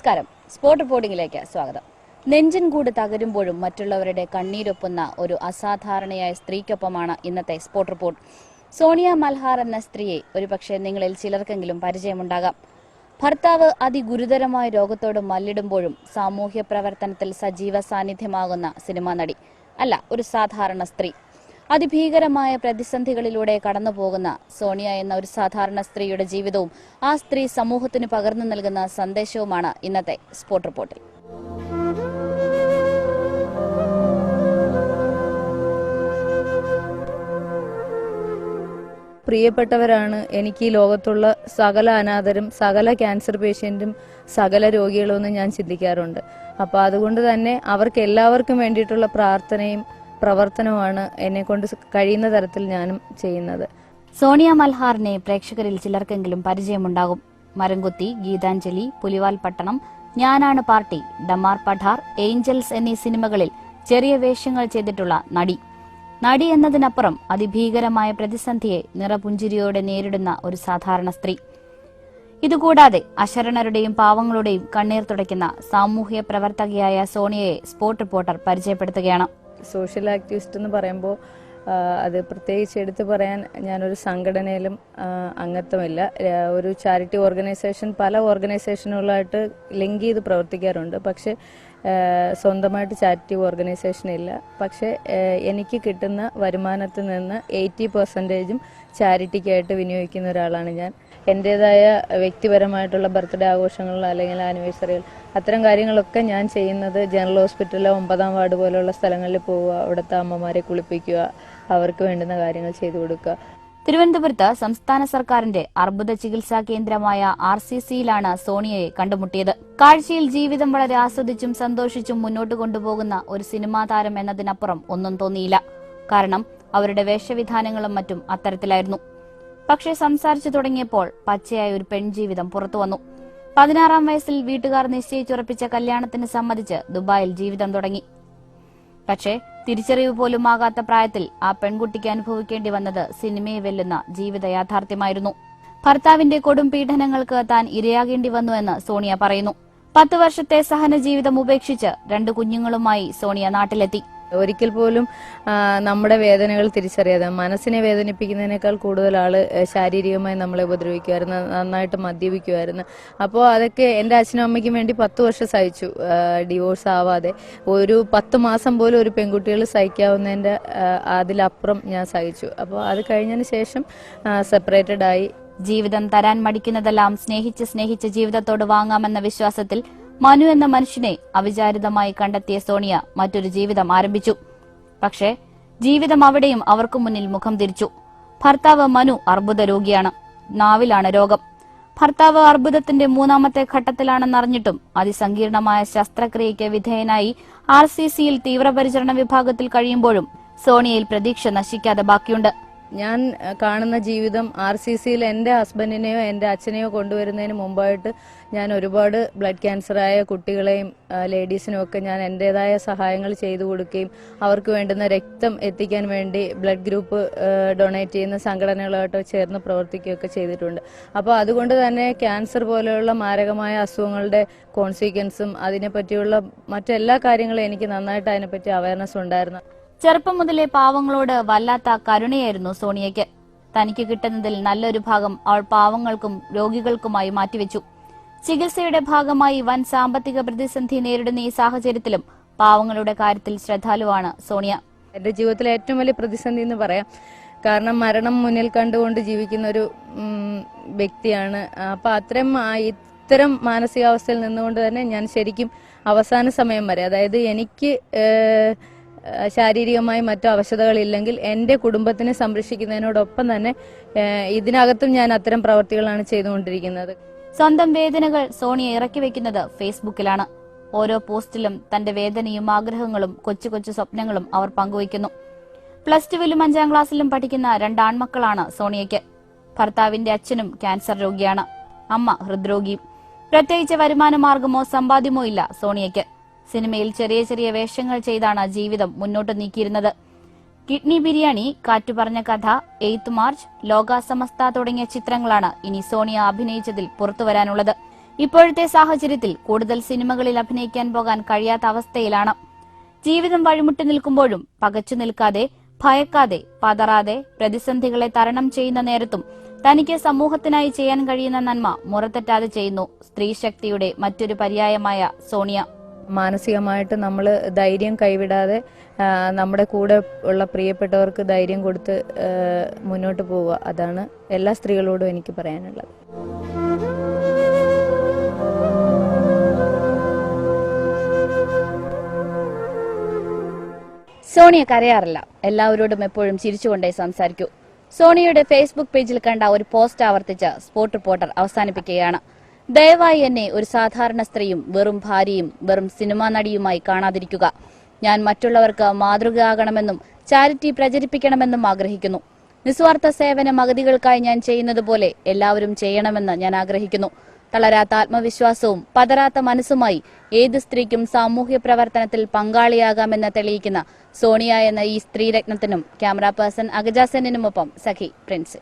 നമസ്കാരം. സ്പോർട്ട് റിപ്പോർട്ടിംഗിലേക്ക് സ്വാഗതം. നെഞ്ചിൻ കൂട് തകരുമ്പോഴും മറ്റുള്ളവരുടെ കണ്ണീരൊപ്പുന്ന ഒരു അസാധാരണയായ സ്ത്രീക്കൊപ്പമാണ് ഇന്നത്തെ സ്പോർട്ട് റിപ്പോർട്ട് സോണിയ മൽഹാർ എന്ന സ്ത്രീയെ ഒരുപക്ഷെ നിങ്ങളിൽ ചിലർക്കെങ്കിലും പരിചയമുണ്ടാകാം. ഭർത്താവ് അതിഗുരുതരമായ രോഗത്തോട് മല്ലിടുമ്പോഴും സാമൂഹ്യ പ്രവർത്തനത്തിൽ സജീവ സാന്നിധ്യമാകുന്ന സിനിമാ നടി. അല്ല ഒരു സാധാരണ സ്ത്രീ. അതിഭീകരമായ പ്രതിസന്ധികളിലൂടെ കടന്നുപോകുന്ന സോണിയ എന്ന ഒരു സാധാരണ സ്ത്രീയുടെ ജീവിതവും ആ സ്ത്രീ സമൂഹത്തിന് പകർന്നു നൽകുന്ന സന്ദേശവുമാണ് ഇന്നത്തെ സ്പോട്ട് റിപ്പോർട്ടിൽ. പ്രിയപ്പെട്ടവരാണ് എനിക്ക് ഈ ലോകത്തുള്ള സകല അനാഥരും സകല ക്യാൻസർ പേഷ്യന്റും സകല രോഗികളും എന്ന് ഞാൻ ചിന്തിക്കാറുണ്ട്. അപ്പോൾ അതുകൊണ്ട് തന്നെ അവർക്ക് എല്ലാവർക്കും വേണ്ടിയിട്ടുള്ള പ്രാർത്ഥനയും പ്രവർത്തനവുമാണ് എന്നെ കൊണ്ട് കഴിയുന്ന തരത്തിൽ ഞാനും ചെയ്യുന്നത്. സോണിയ മൽഹാറിനെ പ്രേക്ഷകരിൽ ചിലർക്കെങ്കിലും പരിചയമുണ്ടാകും. മരംകുത്തി ഗീതാഞ്ജലി പുലിവാൽ പട്ടണം ഞാനാണ് പാർട്ടി ഡമാർ പഠാർ ഏഞ്ചൽസ് എന്നീ സിനിമകളിൽ ചെറിയ വേഷങ്ങൾ ചെയ്തിട്ടുള്ള നടി. നടി എന്നതിനപ്പുറം അതിഭീകരമായ പ്രതിസന്ധിയെ നിറപുഞ്ചിരിയോടെ നേരിടുന്ന ഒരു സാധാരണ സ്ത്രീ. ഇതുകൂടാതെ അശരണരുടെയും പാവങ്ങളുടെയും കണ്ണീർ തുടയ്ക്കുന്ന സാമൂഹ്യ പ്രവർത്തകയായ സോണിയയെ സ്പോട്ട് റിപ്പോർട്ടർ പരിചയപ്പെടുത്തുകയാണ്. സോഷ്യൽ ആക്ടിവിസ്റ്റ് എന്ന് പറയുമ്പോൾ അത് പ്രത്യേകിച്ച് എടുത്തു പറയാൻ ഞാനൊരു സംഘടനയിലും അംഗത്വമില്ല. ഒരു ചാരിറ്റി ഓർഗനൈസേഷൻ പല ഓർഗനൈസേഷനുകളായിട്ട് ലിങ്ക് ചെയ്ത് പ്രവർത്തിക്കാറുണ്ട്. പക്ഷേ സ്വന്തമായിട്ട് ചാരിറ്റി ഓർഗനൈസേഷൻ ഇല്ല. പക്ഷേ എനിക്ക് കിട്ടുന്ന വരുമാനത്തിൽ നിന്ന് എയ്റ്റി പെർസെന്റേജും ചാരിറ്റിക്കായിട്ട് വിനിയോഗിക്കുന്ന ഒരാളാണ് ഞാൻ. എന്റേതായ വ്യക്തിപരമായിട്ടുള്ള ബർത്ത്ഡേ ആഘോഷങ്ങൾ അല്ലെങ്കിൽ ആനിവേഴ്സറികൾ അത്തരം കാര്യങ്ങളൊക്കെ ഞാൻ ചെയ്യുന്നത് ജനറൽ ഹോസ്പിറ്റലിലെ ഒമ്പതാം വാർഡ് പോലുള്ള സ്ഥലങ്ങളിൽ പോവുക അവിടുത്തെ അമ്മമാരെ കുളിപ്പിക്കുക അവർക്ക് വേണ്ടുന്ന കാര്യങ്ങൾ ചെയ്തു കൊടുക്കുക. തിരുവനന്തപുരത്ത് സംസ്ഥാന സർക്കാരിന്റെ അർബുദ ചികിത്സാ കേന്ദ്രമായ ആർ സി സിയിലാണ് സോണിയയെ കണ്ടുമുട്ടിയത്. കാഴ്ചയിൽ ജീവിതം വളരെ ആസ്വദിച്ചും സന്തോഷിച്ചും മുന്നോട്ട് കൊണ്ടുപോകുന്ന ഒരു സിനിമാ താരം എന്നതിനപ്പുറം ഒന്നും തോന്നിയില്ല. കാരണം അവരുടെ വേഷവിധാനങ്ങളും മറ്റും അത്തരത്തിലായിരുന്നു. പക്ഷേ സംസാരിച്ചു തുടങ്ങിയപ്പോൾ പച്ചയായ ഒരു പെൺജീവിതം പുറത്തു വന്നു. പതിനാറാം വയസ്സിൽ വീട്ടുകാർ നിശ്ചയിച്ചുറപ്പിച്ച കല്യാണത്തിന് സമ്മതിച്ച് ദുബായിൽ ജീവിതം തുടങ്ങി. പക്ഷേ തിരിച്ചറിവ് പോലും ആകാത്ത പ്രായത്തിൽ ആ പെൺകുട്ടിക്ക് അനുഭവിക്കേണ്ടി വന്നത് സിനിമയെ വെല്ലുന്ന ജീവിത യാഥാർത്ഥ്യമായിരുന്നു. ഭർത്താവിന്റെ കൊടും പീഡനങ്ങൾക്ക് താൻ ഇരയാകേണ്ടി വന്നുവെന്ന് സോണിയ പറയുന്നു. പത്ത് വർഷത്തെ സഹന ജീവിതം ഉപേക്ഷിച്ച് രണ്ട് കുഞ്ഞുങ്ങളുമായി സോണിയ നാട്ടിലെത്തി. ഒരിക്കൽ പോലും നമ്മുടെ വേദനകൾ തിരിച്ചറിയാതെ മനസ്സിനെ വേദനിപ്പിക്കുന്നതിനേക്കാൾ കൂടുതൽ ആൾ ശാരീരികമായി നമ്മളെ ഉപദ്രവിക്കുമായിരുന്നു നന്നായിട്ട് മദ്യപിക്കുമായിരുന്നു. അപ്പോൾ അതൊക്കെ എന്റെ അച്ഛനും അമ്മയ്ക്കും വേണ്ടി പത്ത് വർഷം സഹിച്ചു ഡിവോഴ്സ് ആവാതെ. ഒരു പത്ത് മാസം പോലും ഒരു പെൺകുട്ടികൾ സഹിക്കാവുന്നതിന്റെ അതിലപ്പുറം ഞാൻ സഹിച്ചു. അപ്പോൾ അത് കഴിഞ്ഞതിന് ശേഷം സെപ്പറേറ്റഡ് ആയി. ജീവിതം തരാൻ മടിക്കുന്നതെല്ലാം സ്നേഹിച്ച് സ്നേഹിച്ച് ജീവിതത്തോട് വാങ്ങാമെന്ന വിശ്വാസത്തിൽ മനു എന്ന മനുഷ്യനെ അവിചാരിതമായി കണ്ടെത്തിയ സോണിയ മറ്റൊരു ജീവിതം ആരംഭിച്ചു. പക്ഷേ ജീവിതം അവിടെയും അവർക്ക് മുന്നിൽ മുഖം തിരിച്ചു. ഭർത്താവ് മനു അർബുദ രോഗിയാണ്. നാവിലാണ് രോഗം. ഭർത്താവ് അർബുദത്തിന്റെ മൂന്നാമത്തെ ഘട്ടത്തിലാണെന്നറിഞ്ഞിട്ടും അതിസങ്കീർണമായ ശസ്ത്രക്രിയയ്ക്ക് വിധേയനായി ആർ സി സിയിൽ തീവ്രപരിചരണ വിഭാഗത്തിൽ കഴിയുമ്പോഴും സോണിയയിൽ പ്രതീക്ഷ നശിക്കാതെ ബാക്കിയുണ്ട്. ഞാൻ കാണുന്ന ജീവിതം ആർ സി സിയിൽ എന്റെ ഹസ്ബൻഡിനെയോ എന്റെ അച്ഛനെയോ കൊണ്ടുവരുന്നതിന് മുമ്പായിട്ട് ഞാൻ ഒരുപാട് ബ്ലഡ് ക്യാൻസറായ കുട്ടികളെയും ലേഡീസിനും ഒക്കെ ഞാൻ എന്റെതായ സഹായങ്ങൾ ചെയ്തു കൊടുക്കുകയും അവർക്ക് വേണ്ടുന്ന രക്തം എത്തിക്കാൻ വേണ്ടി ബ്ലഡ് ഗ്രൂപ്പ് ഡൊണേറ്റ് ചെയ്യുന്ന സംഘടനകളായിട്ടോ ചേർന്ന് പ്രവർത്തിക്കുകയൊക്കെ ചെയ്തിട്ടുണ്ട്. അപ്പോൾ അതുകൊണ്ട് തന്നെ ക്യാൻസർ പോലെയുള്ള മാരകമായ അസുഖങ്ങളുടെ കോൺസിക്വൻസും അതിനെപ്പറ്റിയുള്ള മറ്റെല്ലാ കാര്യങ്ങളും എനിക്ക് നന്നായിട്ട് അതിനെപ്പറ്റി അവയർനെസ് ഉണ്ടായിരുന്നു. ചെറുപ്പം മുതലേ പാവങ്ങളോട് വല്ലാത്ത കരുണയായിരുന്നു സോണിയയ്ക്ക്. തനിക്ക് കിട്ടുന്നതിൽ നല്ലൊരു ഭാഗം അവൾ പാവങ്ങൾക്കും രോഗികൾക്കുമായി മാറ്റിവെച്ചു. ചികിത്സയുടെ ഭാഗമായി വൻ സാമ്പത്തിക പ്രതിസന്ധി നേരിടുന്ന ഈ സാഹചര്യത്തിലും പാവങ്ങളുടെ കാര്യത്തിൽ ശ്രദ്ധാലുവാണ് സോണിയ. എന്റെ ജീവിതത്തിലെ ഏറ്റവും വലിയ പ്രതിസന്ധി എന്ന് പറയാം. കാരണം മരണം മുന്നിൽ കണ്ടുകൊണ്ട് ജീവിക്കുന്ന ഒരു വ്യക്തിയാണ്. അപ്പൊ അത്രയും ഇത്തരം മാനസികാവസ്ഥയിൽ നിന്നുകൊണ്ട് തന്നെ ഞാൻ ശരിക്കും അവസാന സമയം വരെ അതായത് എനിക്ക് ശാരീരികമായി മറ്റു അവശതകളില്ലെങ്കിൽ എന്റെ കുടുംബത്തിനെ സംരക്ഷിക്കുന്നതിനോടൊപ്പം തന്നെ ഇതിനകത്തും ഞാൻ അത്തരം പ്രവർത്തികളാണ് ചെയ്തുകൊണ്ടിരിക്കുന്നത്. സ്വന്തം വേദനകൾ സോണിയ ഇറക്കി വെക്കുന്നത് ഫേസ്ബുക്കിലാണ്. ഓരോ പോസ്റ്റിലും തന്റെ വേദനയും ആഗ്രഹങ്ങളും കൊച്ചു കൊച്ചു സ്വപ്നങ്ങളും അവർ പങ്കുവയ്ക്കുന്നു. പ്ലസ് ടുവിലും അഞ്ചാം ക്ലാസ്സിലും പഠിക്കുന്ന രണ്ട് ആൺമക്കളാണ് സോണിയയ്ക്ക്. ഭർത്താവിന്റെ അച്ഛനും ക്യാൻസർ രോഗിയാണ്. അമ്മ ഹൃദ്രോഗിയും. പ്രത്യേകിച്ച് വരുമാന മാർഗമോ സമ്പാദ്യമോ ഇല്ല സോണിയയ്ക്ക്. സിനിമയിൽ ചെറിയ ചെറിയ വേഷങ്ങൾ ചെയ്താണ് ജീവിതം മുന്നോട്ട് നീക്കിയിരുന്നത്. കിഡ്നി ബിരിയാണി കാറ്റുപറഞ്ഞ കഥ എയ്ത്ത് മാർച്ച് ലോകാസമസ്ത തുടങ്ങിയ ചിത്രങ്ങളാണ് ഇനി സോണിയ അഭിനയിച്ചതിൽ പുറത്തുവരാനുള്ളത് ഇപ്പോഴത്തെ സാഹചര്യത്തിൽ കൂടുതൽ സിനിമകളിൽ അഭിനയിക്കാൻ പോകാൻ കഴിയാത്ത അവസ്ഥയിലാണ്. ജീവിതം വഴിമുട്ടി നിൽക്കുമ്പോഴും പകച്ചു നിൽക്കാതെ ഭയക്കാതെ പതറാതെ പ്രതിസന്ധികളെ തരണം ചെയ്യുന്ന നേരത്തും തനിക്ക് സമൂഹത്തിനായി ചെയ്യാൻ കഴിയുന്ന നന്മ മുറത്തെറ്റാതെ ചെയ്യുന്നു സ്ത്രീശക്തിയുടെ മറ്റൊരു പര്യായമായ സോണിയ. മാനസികമായിട്ട് നമ്മൾ ധൈര്യം കൈവിടാതെ നമ്മുടെ കൂടെ ഉള്ള പ്രിയപ്പെട്ടവർക്ക് ധൈര്യം കൊടുത്ത് മുന്നോട്ട് പോവുക. അതാണ് എല്ലാ സ്ത്രീകളോടും എനിക്ക് പറയാനുള്ളത്. സോണിയ കരയാറില്ല. എല്ലാവരോടും എപ്പോഴും ചിരിച്ചുകൊണ്ടേ സംസാരിക്കൂ. സോണിയയുടെ ഫേസ്ബുക്ക് പേജിൽ കണ്ട ഒരു പോസ്റ്റ് ആവർത്തിച്ച് സ്പോർട്ട് റിപ്പോർട്ടർ അവസാനിപ്പിക്കുകയാണ്. ദയവായി എന്നെ ഒരു സാധാരണ സ്ത്രീയും വെറും ഭാര്യയും വെറും സിനിമാ നടിയുമായി കാണാതിരിക്കുക. ഞാൻ മറ്റുള്ളവർക്ക് മാതൃകയാകണമെന്നും ചാരിറ്റി പ്രചരിപ്പിക്കണമെന്നും ആഗ്രഹിക്കുന്നു. നിസ്വാർത്ഥ സേവനം അഗതികൾക്കായി ഞാൻ ചെയ്യുന്നതുപോലെ എല്ലാവരും ചെയ്യണമെന്ന് ഞാൻ ആഗ്രഹിക്കുന്നു. തളരാത്ത ആത്മവിശ്വാസവും പതരാത്ത മനസ്സുമായി ഏത് സ്ത്രീക്കും സാമൂഹ്യ പ്രവർത്തനത്തിൽ പങ്കാളിയാകാമെന്ന് തെളിയിക്കുന്ന സോണിയ എന്ന ഈ സ്ത്രീരത്നത്തിനും ക്യാമറ പേഴ്സൺ അഗജാസെനിനുമൊപ്പം സഖി പ്രിൻസ്.